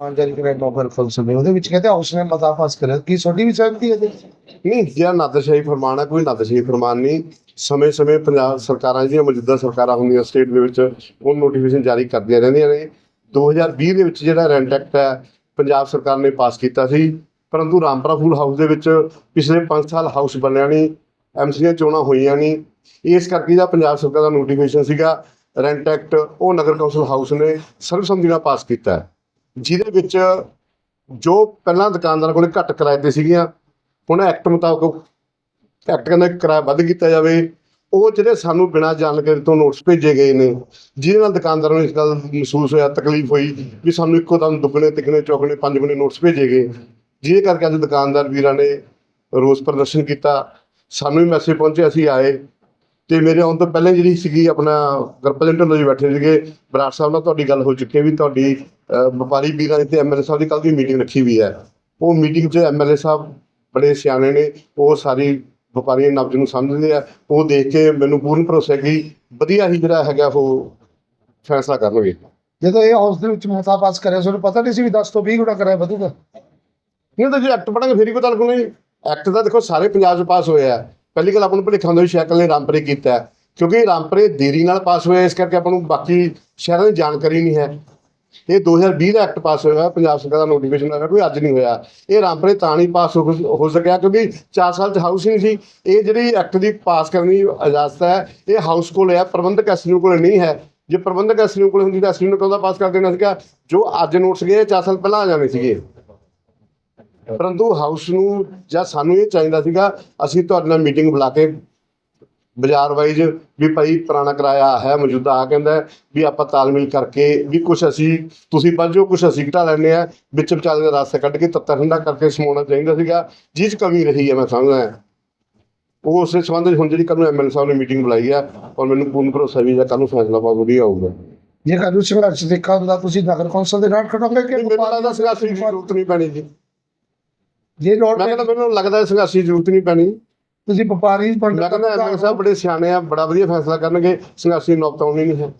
ਜਾਰੀ ਕਰਾਇਆ ਨੋਬਲ ਫਲਸਫੇ ਉਹਦੇ ਵਿੱਚ ਕਹਿੰਦੇ ਹਾਊਸ ਨੇ ਮਤਾ ਪਾਸ ਕਰਿਆ। ਕੀ ਤੁਹਾਡੀ ਵੀ ਸਹਿਮਤੀ ਹੈ ਇਹਦੇ ਵਿੱਚ? ਨਹੀਂ ਜਿਹੜਾ ਨਾਦਰਸ਼ਾਹੀ ਫਰਮਾਨ ਹੈ, ਕੋਈ ਨਾਦਰਸ਼ਾਹੀ ਫਰਮਾਨ ਨਹੀਂ। ਸਮੇਂ-ਸਮੇਂ ਪੰਜਾਬ ਸਰਕਾਰਾਂ ਜਿਹੜੀਆਂ ਮੌਜੂਦਾ ਸਰਕਾਰਾਂ ਹੁੰਦੀਆਂ ਸਟੇਟ ਦੇ ਵਿੱਚ ਉਹ ਨੋਟੀਫਿਕੇਸ਼ਨ ਜਾਰੀ ਕਰਦੀਆਂ ਰਹਿੰਦੀਆਂ ਨੇ। 2020 ਦੇ ਵਿੱਚ ਜਿਹੜਾ ਰੈਂਟ ਐਕਟ ਹੈ, ਪੰਜਾਬ ਸਰਕਾਰ ਨੇ ਪਾਸ ਕੀਤਾ ਸੀ। ਪਰੰਤੂ ਰਾਮਪੁਰਾ ਫੂਲ ਹਾਊਸ ਦੇ ਵਿੱਚ ਪਿਛਲੇ 5 ਸਾਲ ਹਾਊਸ ਬਣਿਆ ਨਹੀਂ ਐਮਸੀ ਦੀਆਂ ਚੋਣਾਂ ਹੋਈਆਂ ਨਹੀਂ। ਇਸ ਕਰਕੇ ਜਿਹੜਾ ਪੰਜਾਬ ਸਰਕਾਰ ਦਾ ਨੋਟੀਫਿਕੇਸ਼ਨ ਸੀਗਾ ਰੈਂਟ ਐਕਟ ਉਹ ਨਗਰ ਕੌਂਸਲ ਹਾਊਸ ਨੇ ਸਰਬਸੰਮਤੀ ਨਾਲ ਪਾਸ ਕੀਤਾ ਹੈ। ਜਿਹਦੇ ਵਿੱਚ ਜੋ ਪਹਿਲਾਂ ਦੁਕਾਨਦਾਰਾਂ ਕੋਲੇ ਘੱਟ ਕਿਰਾਏ ਤੇ ਸੀਗੀਆਂ, ਹੁਣ ਐਕਟ ਮੁਤਾਬਕ ਐਕਟ ਕਹਿੰਦਾ ਕਿਰਾਇਆ ਵੱਧ ਕੀਤਾ ਜਾਵੇ, ਉਹ ਜਿਹੜੇ ਸਾਨੂੰ ਬਿਨਾਂ ਜਾਣਕਾਰੀ ਤੋਂ ਨੋਟਿਸ ਭੇਜੇ ਗਏ ਨੇ, ਜਿਹਦੇ ਨਾਲ ਦੁਕਾਨਦਾਰਾਂ ਨੂੰ ਇਸ ਗੱਲ ਮਹਿਸੂਸ ਹੋਇਆ, ਤਕਲੀਫ ਹੋਈ ਵੀ ਸਾਨੂੰ ਇੱਕੋ ਦਮ ਦੁੱਗਣੇ, ਤਿੱਗਣੇ, ਚੌਗਣੇ, ਪੰਜਗੁਣੇ ਨੋਟਿਸ ਭੇਜੇ ਗਏ। ਜਿਹਦੇ ਕਰਕੇ ਅੱਜ ਦੁਕਾਨਦਾਰ ਵੀਰਾਂ ਨੇ ਰੋਸ ਪ੍ਰਦਰਸ਼ਨ ਕੀਤਾ, ਸਾਨੂੰ ਵੀ ਮੈਸੇਜ ਪਹੁੰਚੇ ਅਸੀਂ ਆਏ ਤੇ ਮੇਰੇ ਆਉਣ ਤੋਂ ਪਹਿਲਾਂ ਜਿਹੜੀ ਸੀਗੀ ਆਪਣਾ ਰਿਪਰੈਜ਼ੈਂਟੇਟਿਵ ਜੀ ਬੈਠੇ ਸੀਗੇ, ਬਰਾੜ ਸਾਹਿਬ ਨਾਲ ਤੁਹਾਡੀ ਗੱਲ ਹੋ ਚੁੱਕੀ ਹੈ ਵੀ ਤੁਹਾਡੀ ਵਪਾਰੀ ਵੀਰਾਂ ਦੀ ਤੇ ਐਮਐਲਏ ਸਾਹਿਬ ਦੀ ਕੱਲ੍ਹ ਦੀ ਮੀਟਿੰਗ ਰੱਖੀ ਹੋਈ ਹੈ। ਉਹ ਮੀਟਿੰਗ 'ਚ ਐਮਐਲਏ ਸਾਹਿਬ ਬੜੇ ਸਿਆਣੇ ਨੇ ਉਹ ਸਾਰੀ ਵਪਾਰੀਆਂ ਨਬਜ਼ ਨੂੰ ਸਮਝਦੇ ਆ। ਉਹ ਦੇਖ ਕੇ ਮੈਨੂੰ ਪੂਰਨ ਭਰੋਸਾ ਹੈ ਕਿ ਵਧੀਆ ਹੀ ਜਿਹੜਾ ਹੈਗਾ ਉਹ ਫੈਸਲਾ ਕਰਨਗੇ। ਜਦੋਂ ਇਹ ਹਾਊਸ ਦੇ ਵਿੱਚ ਮਤਾ ਪਾਸ ਕਰਿਆ ਤੁਹਾਨੂੰ ਪਤਾ ਨਹੀਂ ਸੀ ਵੀ 10 ਤੋਂ 20 ਗੁਣਾ ਕਰਾਇਆ ਵਧੂਗਾ। ਨਹੀਂ ਤਾਂ ਜੇ ਐਕਟ ਪੜਾਂਗੇ ਫਿਰ ਹੀ ਪਤਾ ਲੱਗੂ ਨਹੀਂ। ਐਕਟ ਤਾਂ ਦੇਖੋ ਸਾਰੇ ਪੰਜਾਬ 'ਚ ਪਾਸ ਹੋਇਆ। ਹੈ ਪਹਿਲੀ ਗੱਲ ਆਪਾਂ ਨੂੰ ਭੁਲੇਖਾ ਵੀ ਸ਼ੈਕਲ ਨੇ ਰਾਮਪਰੇ ਕੀਤਾ। ਕਿਉਂਕਿ ਰਾਮਪਰੇ ਦੇਰੀ ਨਾਲ ਪਾਸ ਹੋਇਆ ਇਸ ਕਰਕੇ ਆਪਾਂ ਨੂੰ ਬਾਕੀ ਸ਼ਹਿਰਾਂ ਦੀ ਜਾਣਕਾਰੀ ਨਹੀਂ ਹੈ। ਇਹ 2020 ਦਾ ਐਕਟ ਪਾਸ ਹੋਇਆ, ਪੰਜਾਬ ਸਰਕਾਰ ਦਾ ਨੋਟੀਫਿਕੇਸ਼ਨ ਆਇਆ ਕੋਈ ਅੱਜ ਨਹੀਂ ਹੋਇਆ, ਇਹ ਰਾਮਪਰੇ ਤਾਂ ਨਹੀਂ ਪਾਸ ਹੋ ਸਕਿਆ ਕਿਉਂਕਿ 4 ਸਾਲ ਚ ਹਾਊਸ ਹੀ ਨਹੀਂ ਸੀ। ਇਹ ਜਿਹੜੀ ਐਕਟ ਦੀ ਪਾਸ ਕਰਨ ਦੀ ਇਜਾਜ਼ਤ ਹੈ, ਇਹ ਹਾਊਸ ਕੋਲ ਹੈ, ਪ੍ਰਬੰਧਕ ਐਸਯੂ ਕੋਲ ਨਹੀਂ ਹੈ। ਜੇ ਪ੍ਰਬੰਧਕ ਐਸਯੂ ਕੋਲ ਹੁੰਦੀ ਤਾਂ ਐਸਯੂ ਨੂੰ ਕਦੋਂ ਪਾਸ ਕਰ ਦੇਣਾ ਸੀਗਾ? ਜੋ ਅੱਜ ਨੋਟਸ ਗਏ 4 ਸਾਲ ਪਹਿਲਾਂ ਆ ਜਾਣੇ ਸੀਗੇ। ਪਰੰਤੂ ਹਾਊਸ ਨੂੰ ਜਾਂ ਸਾਨੂੰ ਇਹ ਚਾਹੀਦਾ ਸੀਗਾ, ਅਸੀਂ ਤੁਹਾਡੇ ਨਾਲ ਮੀਟਿੰਗ ਬੁਲਾ ਕੇ ਬਾਜ਼ਾਰ ਵਾਈਜ਼ ਵੀ ਭਾਈ ਪੁਰਾਣਾ ਕਿਰਾਇਆ ਹੈ ਮੌਜੂਦਾ ਆ ਕਹਿੰਦਾ ਵੀ ਆਪਾਂ ਤਾਲਮੇਲ ਕਰਕੇ ਵੀ ਕੁਝ ਅਸੀਂ ਤੁਸੀਂ ਵੱਜੋ ਕੁਝ ਅਸੀਂ ਘਟਾ ਲੈਂਦੇ ਆ ਵਿੱਚ ਵਿਚਾਲੇ ਦਾ ਰਸਤਾ ਕੱਢ ਕੇ ਤੱਤਾ ਠੰਡਾ ਕਰਕੇ ਸਮਾਉਣਾ ਚਾਹੀਦਾ ਸੀਗਾ ਜਿਸ ਕਮੀ ਰਹੀ ਹੈ ਮੈਂ ਸਮਝਦਾ। ਉਹ ਉਸੇ ਸੰਬੰਧ ਵਿੱਚ ਹੁਣ ਜਿਹੜੀ ਕੱਲ੍ਹ ਨੂੰ ਐਮਐਲਏ ਸਾਹਿਬ ਨੇ ਮੀਟਿੰਗ ਬੁਲਾਈ ਹੈ ਔਰ ਮੈਨੂੰ ਪੂਰਨ ਭਰੋਸਾ ਵੀ ਹੈ ਕੱਲ੍ਹ ਨੂੰ ਫੈਸਲਾ ਬਹੁਤ ਵਧੀਆ ਆਊਗਾ ਜੇ ਕਾਨੂੰਨ ਸੰਘਰਸ਼ ਦੇਖਾ ਹੁੰਦਾ ਤੁਸੀਂ ਨਗਰ ਕੌਂਸਲ ਦੇ ਨਾਲ ਖੜੋਗੇ ਕਿ ਮੈਨੂੰ ਲੱਗਦਾ ਸੰਘਰਸ਼ ਦੀ ਜ਼ਰੂਰਤ ਨਹੀਂ ਪੈਣੀ ਜੀ। ਜੇ ਮੈਂ ਕਹਿੰਦਾ ਮੈਨੂੰ ਲੱਗਦਾ ਸੰਘਰਸ਼ ਦੀ ਜ਼ਰੂਰਤ ਨਹੀਂ ਪੈਣੀ। ਤੁਸੀਂ ਵਪਾਰੀ ਮੈਂ ਕਹਿੰਦਾ ਐਮਐਲਏ ਸਾਹਿਬ ਬੜੇ ਸਿਆਣੇ ਆ ਬੜਾ ਵਧੀਆ ਫੈਸਲਾ ਕਰਨਗੇ ਸੰਘਰਸ਼ ਨੌਬਤ ਆਉਣੀ ਨਹੀਂ ਹੈ।